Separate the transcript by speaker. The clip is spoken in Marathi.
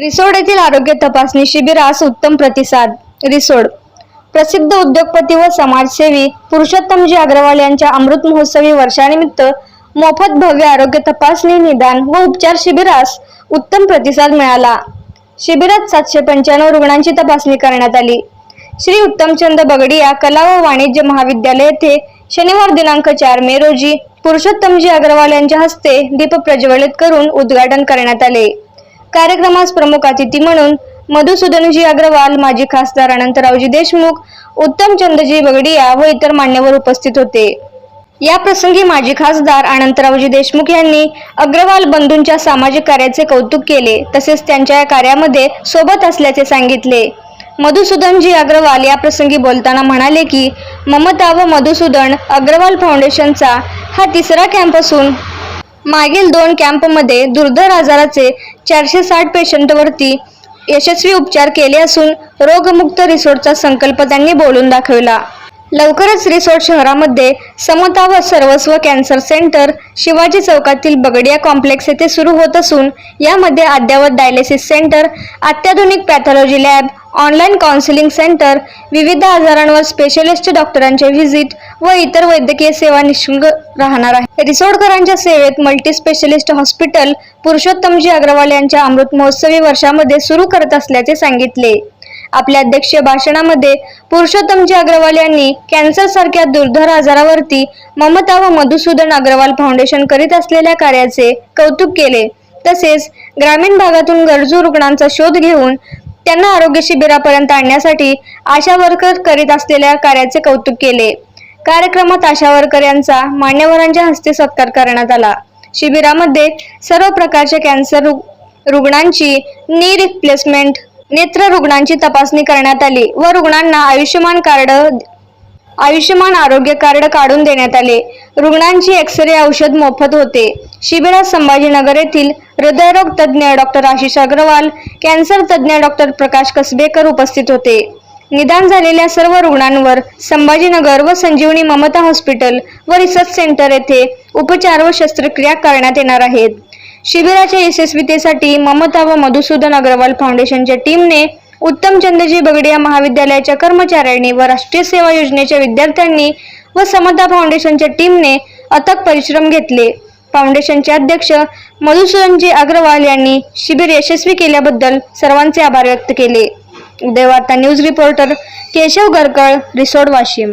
Speaker 1: रिसोड येथील आरोग्य तपासणी शिबिरास उत्तम प्रतिसाद. रिसोड. प्रसिद्ध उद्योगपती व समाजसेवी पुरुषोत्तमजी अग्रवाल यांच्या अमृत महोत्सवी वर्षानिमित्त मोफत भव्य आरोग्य तपासणी निदान व उपचार शिबिरास उत्तम प्रतिसाद मिळाला. शिबिरात सातशे पंच्याण्णव रुग्णांची तपासणी करण्यात आली. श्री उत्तमचंद बगडिया कला व वाणिज्य महाविद्यालय येथे शनिवार दिनांक चार मे रोजी पुरुषोत्तमजी अग्रवाल यांच्या हस्ते दीप प्रज्वलित करून उद्घाटन करण्यात आले. कार्यक्रमास प्रमुख अतिथी म्हणून मधुसूदनजी अग्रवाल माजी खासदार अनंतरावजी देशमुख उत्तमचंदजी बगडिया व इतर मान्यवर उपस्थित होते. या प्रसंगी माजी खासदार अनंतरावजी देशमुख यांनी अग्रवाल बंधूंच्या सामाजिक कार्याचे कौतुक केले तसेच त्यांच्या या कार्यामध्ये सोबत असल्याचे सांगितले. मधुसूदनजी अग्रवाल या प्रसंगी बोलताना म्हणाले की ममता व मधुसूदन अग्रवाल फाउंडेशनचा हा तिसरा कॅम्प असून मागील दोन कॅम्पमध्ये दुर्धर आजाराचे चारशे साठ पेशंटवरती यशस्वी उपचार केले असून रोगमुक्त रिसोर्टचा संकल्प त्यांनी बोलून दाखवला. लवकरच रिसोर्ट शहरामध्ये समता व सर्वस्व कॅन्सर सेंटर शिवाजी चौकातील बगडिया कॉम्प्लेक्स येथे सुरू होत असून यामध्ये अद्ययावत डायलिसिस सेंटर अत्याधुनिक pathology lab online counselling centre विविध आजारांवर स्पेशलिस्ट डॉक्टरांचे व्हिजिट व इतर वैद्यकीय सेवा निशुल्क राहणार आहे. रिसोडकरांच्या सेवेत मल्टी स्पेशलिस्ट हॉस्पिटल पुरुषोत्तमजी अग्रवाल यांच्या अमृत महोत्सवी वर्षामध्ये सुरू करत असल्याचे सांगितले. आपल्या अध्यक्षीय भाषणामध्ये पुरुषोत्तमजी अग्रवाल यांनी कॅन्सर सारख्या दुर्धर आजारावरती ममता व मधुसूदन अग्रवाल फाउंडेशन करीत असलेल्या कार्याचे कौतुक केले. तसेच ग्रामीण भागातून गरजू रुग्णांचा शोध घेऊन त्यांना आरोग्य शिबिरापर्यंत आणण्यासाठी आशा वर्कर करीत असलेल्या कार्याचे कौतुक केले. कार्यक्रमात आशा वर्कर यांचा मान्यवरांच्या हस्ते सत्कार करण्यात आला. शिबिरामध्ये सर्व प्रकारच्या कॅन्सर रु- रुग्णांची नी रिप्लेसमेंट नेत्र रुग्णांची तपासणी करण्यात आली व रुग्णांना आयुष्यमान कार्ड आयुष्यमान आरोग्य कार्ड काढून देण्यात आले. रुग्णांची एक्सरे औषध मोफत होते. शिबिरात संभाजीनगर येथील हृदयरोग तज्ज्ञ डॉक्टर आशिष अग्रवाल कॅन्सर तज्ज्ञ डॉक्टर प्रकाश कसबेकर उपस्थित होते. निदान झालेल्या सर्व रुग्णांवर संभाजीनगर व संजीवनी ममता हॉस्पिटल व रिसर्च सेंटर येथे उपचार व शस्त्रक्रिया करण्यात येणार आहेत. शिबिराच्या यशस्वीतेसाठी ममता व मधुसूदन अग्रवाल फाउंडेशनच्या टीमने उत्तमचंदजी बगडिया महाविद्यालयाच्या कर्मचाऱ्यांनी व राष्ट्रीय सेवा योजनेच्या विद्यार्थ्यांनी व समता फाउंडेशनच्या टीमने अथक परिश्रम घेतले. फाउंडेशनचे अध्यक्ष मधुसूदनजी अग्रवाल यांनी शिबिर यशस्वी केल्याबद्दल सर्वांचे आभार व्यक्त केले. Udayvarta news reporter Keshav Garkal Risod Washim.